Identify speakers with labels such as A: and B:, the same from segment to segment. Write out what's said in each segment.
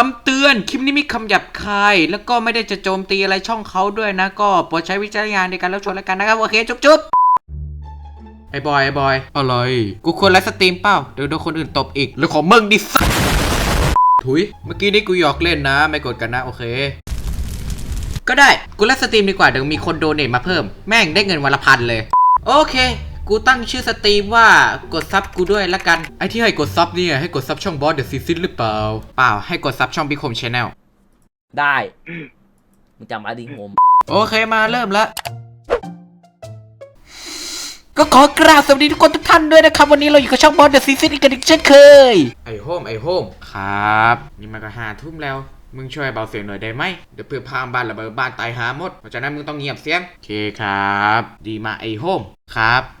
A: คำเตือน คลิปนี้มีคำหยาบคาย แล้วก็ไม่ได้จะโจมตีอะไรช่องเขาด้วยนะ ก็โปรดใช้วิจารณญาณในการรับชมแล้วกันนะครับ โอเค จุ๊บจุ๊บไอ้บอย ไอ้บอย อะไร กูควรไลฟ์สตรีมเปล่า เดี๋ยวโดนคนอื่นตบอีกหรือของมึงดิสัสถุย เมื่อกี้นี้กูหยอกเล่นนะ ไม่กดกันนะ โอเค ก็ได้ กูไลฟ์สตรีมดีกว่า เดี๋ยวมีคนโดเนทมาเพิ่ม แม่งได้เงินวันละพันเลย โอเค กูตั้งชื่อสตรีมว่ากดซับกูด้วยละกัน ไอที่ให้กดซับเนี่ยให้กดซับช่องบอสเดอะซีซินหรือเปล่า เปล่าให้กดซับช่องบิคมชาแนล
B: ได้มึงจำมาดิงม
A: โอเคมาเริ่มละก็ขอกราบสวัสดีทุกคนทุกท่านด้วยนะครับ วันนี้เราอยู่กับช่องบอสเดอะซีซินอีกกันอีกเช่นเคย ไอโฮมไอโฮมครับ นี่มันก็หาทุ่มแล้ว มึงช่วยเบาเสียงหน่อยได้ไหมเดี๋ยวเพื่อพามบ้านระเบิดบ้านตายหาหมดเพราะฉะนั้นมึงต้องเงียบเสียงโอเคครับ ดีมาไอโฮมครับ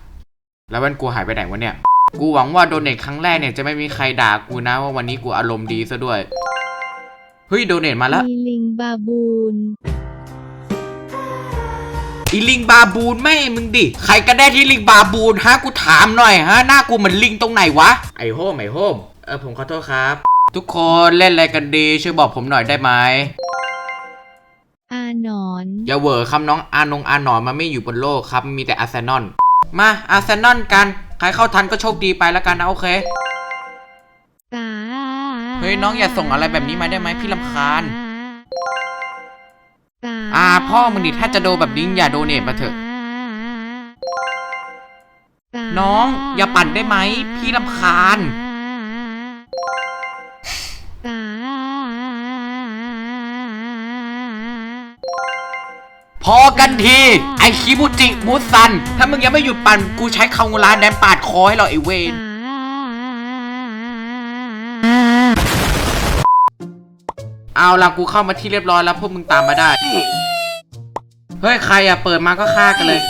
A: แล้ววันกูหายไปไหนวะเนี่ย กูหวังว่าโดเนทครั้งแรกเนี่ยจะไม่มีใครด่ากูนะว่าวันนี้กูอารมณ์ดีซะด้วย เฮ้ยโดเนทมาแล้ว
C: มีลิงบาบูน
A: อีลิงบาบูนแม่มึงดิ ใครก็ได้ที่ลิงบาบูนฮะกูถามหน่อยฮะหน้ากูเหมือนลิงตรงไหนวะ ไอโฮมไอโฮม เออผมขอโทษครับ ทุกคนเล่นอะไรกันดีช่วยบอกผมหน่อยได้ไหม
C: อาหนอน
A: อย่าเหวอคำน้องอานงอาหนอนมันไม่อยู่บนโลกครับมีแต่อาร์เซนอล มาอาร์เซนอลกัน ใครเข้าทันก็โชคดีไปแล้วกันนะโอเค
C: ตา
A: เฮ้ยน้องอย่าส่งอะไรแบบนี้มาได้ไหมพี่รำคาญ
C: ตา
A: อ่าพ่อมึงดิถ้าจะโดนแบบนี้อย่าโดเนทมาเถอะ
C: ตา
A: น้องอย่าปั่นได้ไหมพี่รำคาญ พอกันที ไอคิมุจิมุซัน ถ้ามึงยังไม่หยุดปั่นกูใช้คางูลาแดนปาดคอให้เราไอเวนเอาล่ะกูเข้ามาที่เรียบร้อยแล้วพวกมึงตามมาได้ เฮ้ย ใครอะเปิดมาก็ฆ่ากันเลย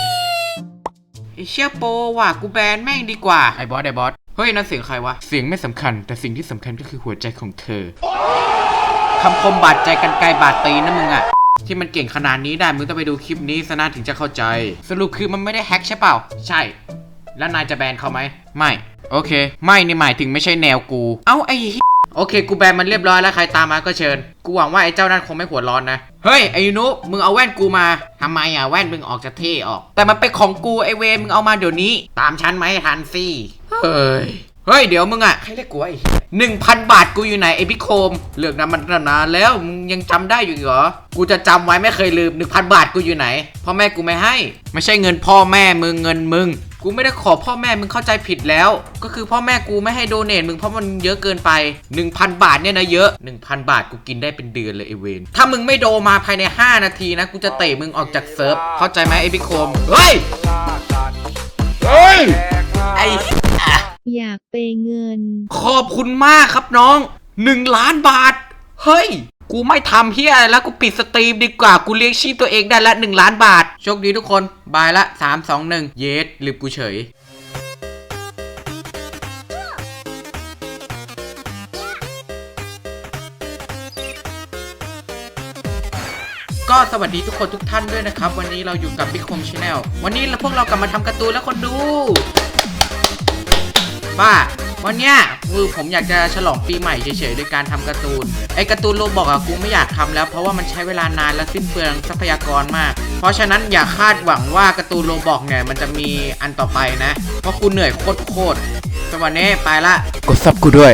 A: ไอเชี่ยโปว่ะกูแบนแม่งดีกว่า ไอบอสไอบอสเฮ้ยนั่นเสียงใครวะ เสียงไม่สำคัญ แต่สิ่งที่สำคัญก็คือหัวใจของเธอคำคมบาดใจกันไกลบาดตีนนะมึงอะ ที่มันเก่งขนาดนี้ได้มึงต้องไปดูคลิปนี้ซะนะถึงจะเข้าใจ สรุปคือมันไม่ได้แฮ็กใช่เปล่า ใช่ แล้วนายจะแบนเขาไหมไม่ โอเค ไม่นี่หมายถึงไม่ใช่แนวกู เอ้าไอ้โอเค กูแบนมันเรียบร้อยแล้วใครตามมาก็เชิญ กูหวังว่าไอ้เจ้านั่นคงไม่หัวร้อนนะ เฮ้ยไอ้นุมึงเอาแว่นกูมาทำไมอะแว่นมึงออกจะเท่ออก แต่มันเป็นของกูไอ้เวมึงเอามาเดี๋ยวนี้ ตามฉันมาให้ทันสิเฮ้ย เฮ้ยเดี๋ยวมึงอะใครเรียกกูไอ้หนึ่งพันบาทกูอยู่ไหนไอ้พิโคมเลือกนั้นมันนานแล้วมึงยังจำได้อยู่อีกเหรอกูจะจำไว้ไม่เคยลืมหนึ่งพันบาทกูอยู่ไหนพ่อแม่กูไม่ให้ ไม่ใช่เงินพ่อแม่มึงเงินมึงกูไม่ได้ขอพ่อแม่มึงเข้าใจผิดแล้ว ก็คือพ่อแม่กูไม่ให้โดเนทมึงเพราะมันเยอะเกินไป 1,000 บาทเนี่ยนะเยอะ 1,000 บาทกูกินได้เป็นเดือนเลยไอเวนถ้ามึงไม่โดมาภายใน 5 นาทีนะ กูจะเตะมึงออกจากเซิร์ฟเข้าใจไหมไอพิโคมเฮ้ยเฮ้ยไอ
C: อยากเปเงิน
A: ขอบคุณมากครับน้อง1ล้านบาท เฮ้ย กูไม่ทำเฮียอะไรแล้วกูปิดสตรีมดีกว่า กูเลี้ยงชีพตัวเองได้ละ1ล้านบาท โชคดีทุกคน บายละ3 2 1เยสลืมกูเฉยก็สวัสดีทุกคนทุกท่านด้วยนะครับ วันนี้เราอยู่กับ Big Home Channel วันนี้เราพวกเรากลับมาทำการ์ตูนแล้วคนดู ว่าวันเนี้ยคือผมอยากจะฉลองปีใหม่เฉยๆโดยการทำการ์ตูน ไอ้การ์ตูนโลบอกอะกูไม่อยากทำแล้ว เพราะว่ามันใช้เวลานานและสิ้นเปลืองทรัพยากรมาก เพราะฉะนั้นอย่าคาดหวังว่าการ์ตูนโลบอกเนี่ยมันจะมีอันต่อไปนะ เพราะกูเหนื่อยโคตรๆสวัสดีไปละ กดซับกูด้วย